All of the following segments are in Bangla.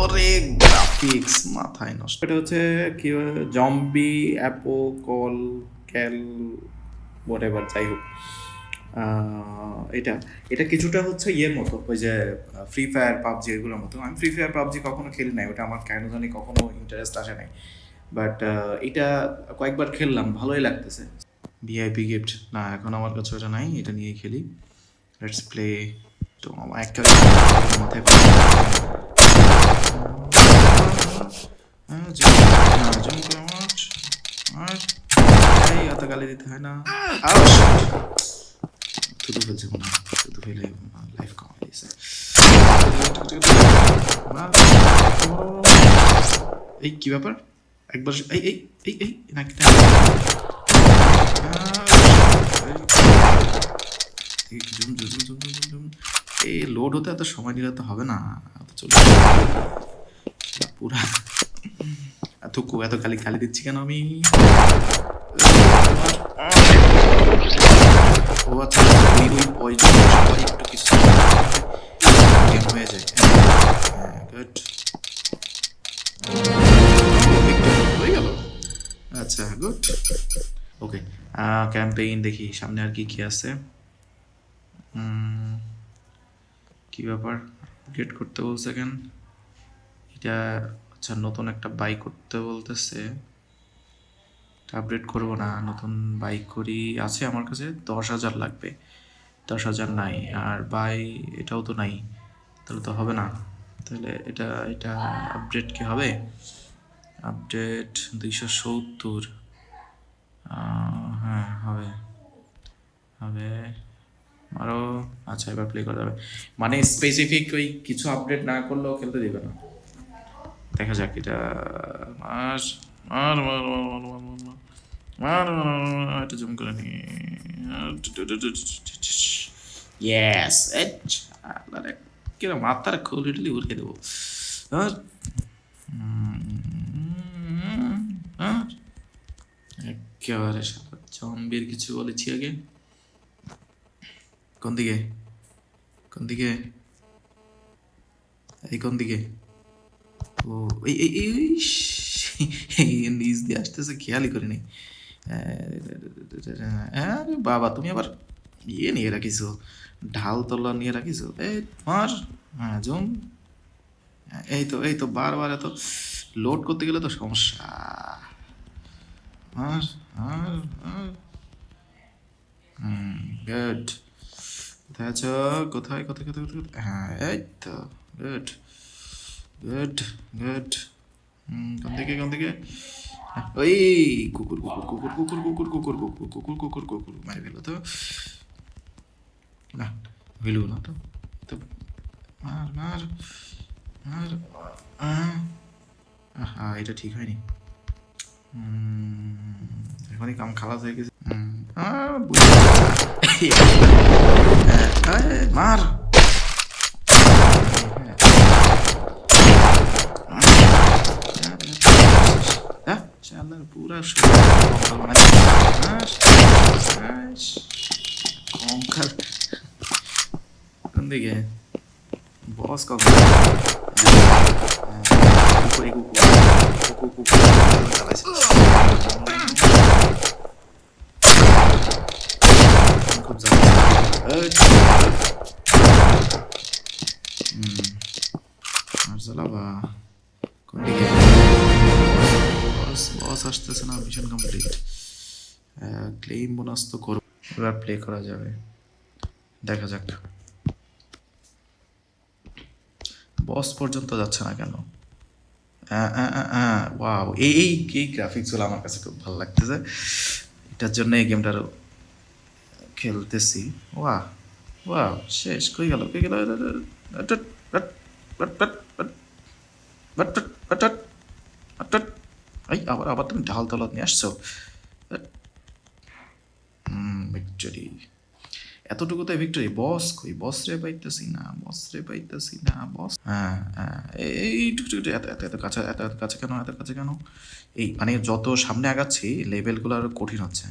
ওরে গ্রাফিক্স মাথায় নষ্ট। এটা হচ্ছে কি zombie apocalypse whatever যাই হোক। এটা এটা কিছুটা হচ্ছে ইয়ের মতো ওই যে ফ্রি ফায়ার পাবজি এগুলোর মতো। আমি ফ্রি ফায়ার পাবজি কখনো খেলি নাই ওটা আমার কেন জানি কখনো ইন্টারেস্ট আসে নাই। বাট এটা কয়েকবার খেললাম ভালোই লাগতেছে। ভিআইপি গিফট না এখন আমার কাছে ওটা নাই এটা নিয়ে খেলি। লেটস প্লে তো আমার একটা মাথায় জুম জুম করে watch। আর এই এত গালি দিতে হয় না ফেলে লাইফ এই কি ব্যাপার একবার এই এই এই নাকি এই লোড হতে এত সময় নিলে তো হবে না পুরা এত এত খালি খালি দিচ্ছি কেন আমি? ও আচ্ছা একটু কিছু গেম হয়ে যায়। হ্যাঁ গুড হয়ে গেল? আচ্ছা গুড ওকে ক্যাম্পেইন দেখি, সামনে আর কি কি আছে? কি ব্যাপার? আপডেট করতে বলছে কেন? এটা আচ্ছা নতুন একটা বাইক করতে বলতেছে। আপডেট করব না, নতুন বাইক করি, আছে আমার কাছে দশ হাজার লাগবে। দশ হাজার নাই, আর বাই এটাও তো নাই, তাহলে তো হবে না। তাহলে এটা এটা আপডেট কি হবে? আপডেট দুইশো সত্তর। হ্যাঁ হবে। হবে আরও আচ্ছা এবার প্লে করা যাবে। মানে স্পেসিফিক ওই কিছু আপডেট না করলেও খেলতে দিবে না। দেখা যাক এটা মার মার মার মার মার মার মার মার মার এটা জুম করে নি ইয়েস কিরম মাথার খুলিটলি উড়ে দেবো আর আর একেবারে জম্বির কিছু বলেছি আগে কোন দিকে কোন দিকে এই কোন দিকে ও, এই নিচ দিয়ে আসতেছে, খেয়ালই করি নাই আরে বাবা, তুমি আবার ইয়ে নিয়ে রাখিছো, ঢাল তল্লা নিয়ে রাখিছো। এই, মার হ্যাঁ জুম। এই তো এই তো, বারবার এত লোড করতে গেলে তো সমস্যা। আর আর আর গুড কোথায় আছো? কোথায় কোথায় কোথায়? হ্যাঁ এই তো গুড গুড গুড কোন দিকে কোন দিকে ওই কুকুর কুকুর কুকুর কুকুর কুকুর কুকুর কুকুর কুকুর কুকুর কুকুর মারি ফেলো তো না হইল না তো তো মার মার মার আহ, এটা ঠিক হয়নি এখনই কাম খালাস হয়ে গেছে মার अंदर पूरा कॉन्कर गंदे गए बॉस का खूब ज़्यादा কমপ্লিট ক্লেইম বোনাস তো করব। এবার প্লে করা যাবে। দেখা যাক। বস পর্যন্ত যাচ্ছে না কেন? ওয়াও এই এই এই গ্রাফিক্সগুলো আমার কাছে খুব ভালো লাগতেছে। এটার জন্য এই গেমটা আরও খেলতেছি। ওয়া ওয়াও শেষ, কই গেল কই গেল? এই আবার আবার তুমি ঢাল তলা নিয়ে আসছো ভিক্টরি এতটুকু তো ভিক্টরি বস কই বস রে পাইতেছি না বস রে পাইতেছি না বস হ্যাঁ এই এত এত এত কাছে এত এত কাছে কেন এত কাছে কেন এই মানে যত সামনে আগাচ্ছি লেভেলগুলো আরও কঠিন হচ্ছে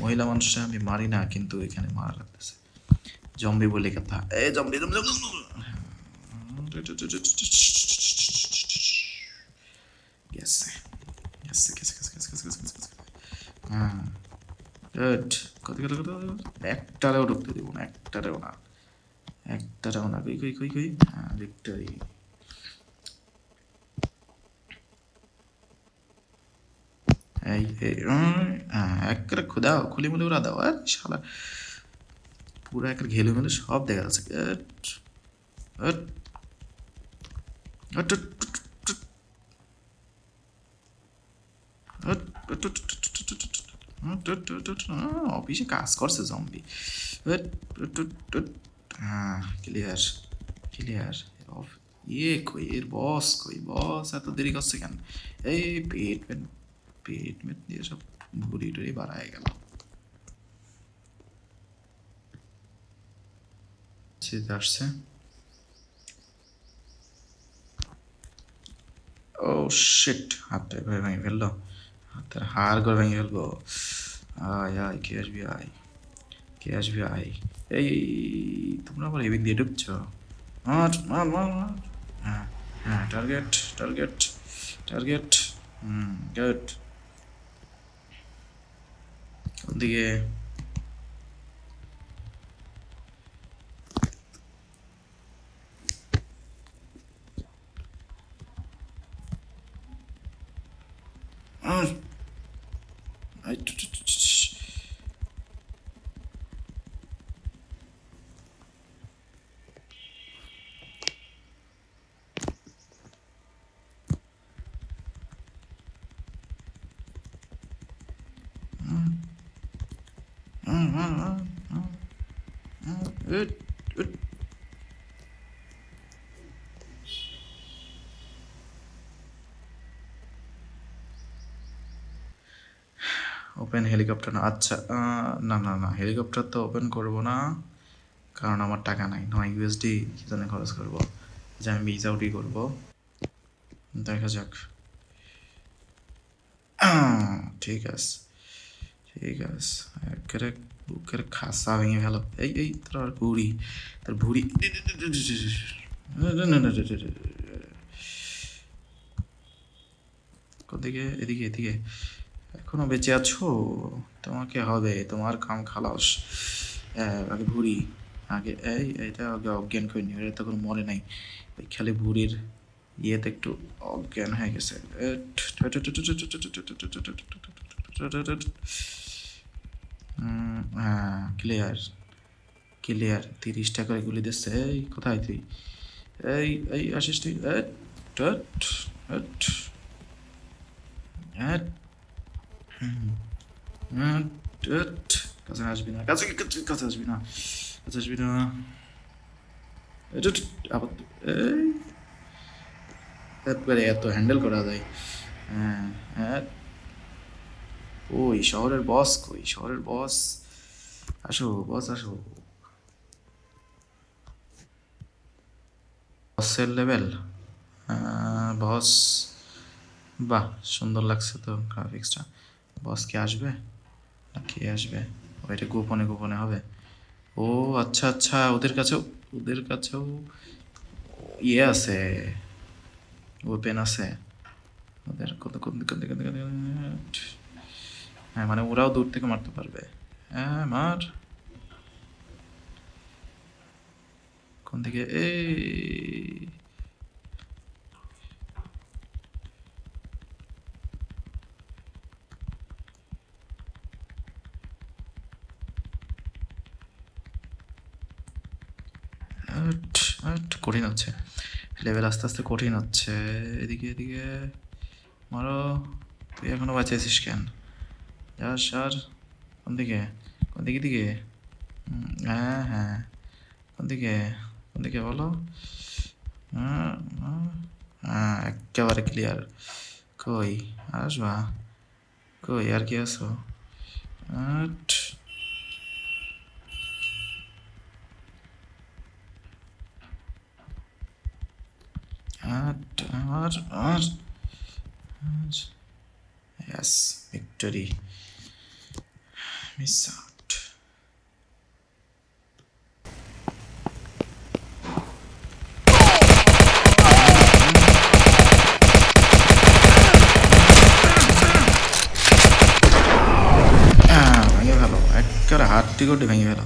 মহিলা মানুষরা আমি মারি না কিন্তু এখানে মারা লাগতেছে জম্বি বলে কথা। এ, জম্বি জম্বি গেছে গেছে গেছে একটারেও ঢুকতে দিব না একটারেও না একটারেও না কই কই কই কই? হ্যাঁ ভিক্টরি এই হ্যাঁ একেবারে খুদাও, খুলি মুলি উড়া দাও, আর পুরো একটা ঘেলে মেলে সব দেখা যাচ্ছে অফিসে কাজ করছে জম্বি হ্যাঁ ক্লিয়ার ক্লিয়ার ইয়ে কই এর বস কই বস এত দেরি করছে কেন এই পেট পেট পেট মেট দিয়ে সব ঘুরি টুড়ি বাড়ায় গেল শীত আসছে ও শিট হাতটা এভাবে ভেঙে ফেলল। হাতের হাড় করে ভেঙে ফেলব। আয় আয়, কে আসবি, আয়। কে আসবি, আয়। এই, তোমরা আবার এদিক দিয়ে ঢুকছো? মার মার মার হ্যাঁ হ্যাঁ target target target hmm good ওদিকে Ay tut tut tut. Hmm. Hmm, hmm, hmm. Hmm, hmm. Good. Open helicopter না আচ্ছা না না না হেলিকপ্টার তো ওপেন করব না কারণ আমার টাকা নাই নয় ইউএসডি কি জন্য খরচ করব যে আমি ভিজা উঠি করব দেখা যাক ঠিক আছে ঠিক আছে একেবারে বুকের খাসা ভেঙে গেল এই এই তোর আর ভুড়ি তোর ভুড়ি কোদিকে এদিকে এদিকে এখনও বেঁচে আছো তোমাকে হবে তোমার কাম খালাস হ্যাঁ, আগে ভুড়ি আগে এই এটা আগে অজ্ঞান করে নিও এটা তো কোনো মনে নাই ওই খালি ভুড়ির ইয়েতে একটু অজ্ঞান হয়ে গেছে হ্যাঁ ক্লিয়ার ক্লিয়ার তিরিশটা করে গুলি দিচ্ছে এই কোথায় তুই এই এই আসিস তুই এট, টট, এট, এট, হুম, এট, এট। কাছে আসবি না কাছে কাছে আসবি না আসবি না আবার একবারে এত হ্যান্ডেল করা যায় হ্যাঁ হ্যাঁ ওই শহরের বস কই? শহরের বস, আসো। বস, আসো। বসের লেভেল বস বাহ সুন্দর লাগছে তো গ্রাফিক্সটা বস কি আসবে? না কে আসবে? ওইটা গোপনে গোপনে হবে? ও আচ্ছা আচ্ছা ওদের কাছেও ওদের কাছেও ইয়ে আছে ওপেন আছে। ওদের কত হ্যাঁ মানে ওরাও দূর থেকে মারতে পারবে। হ্যাঁ মার। কোন দিকে? এই আট, আট, কঠিন হচ্ছে। লেভেল আস্তে আস্তে কঠিন হচ্ছে। এদিকে এদিকে। মারো। তুই এখনও বাঁচিয়েছিস কেন? যাস আর কোন দিকে? কোন দিকে দিকে হ্যাঁ হ্যাঁ। কোন দিকে? কোন দিকে বলো? হ্যাঁ হ্যাঁ, একেবারে ক্লিয়ার কই? আসবা? কই? আর কি আছো? আট আট আর আর yes victory miss out হাতটি গোটে ভেঙে গেল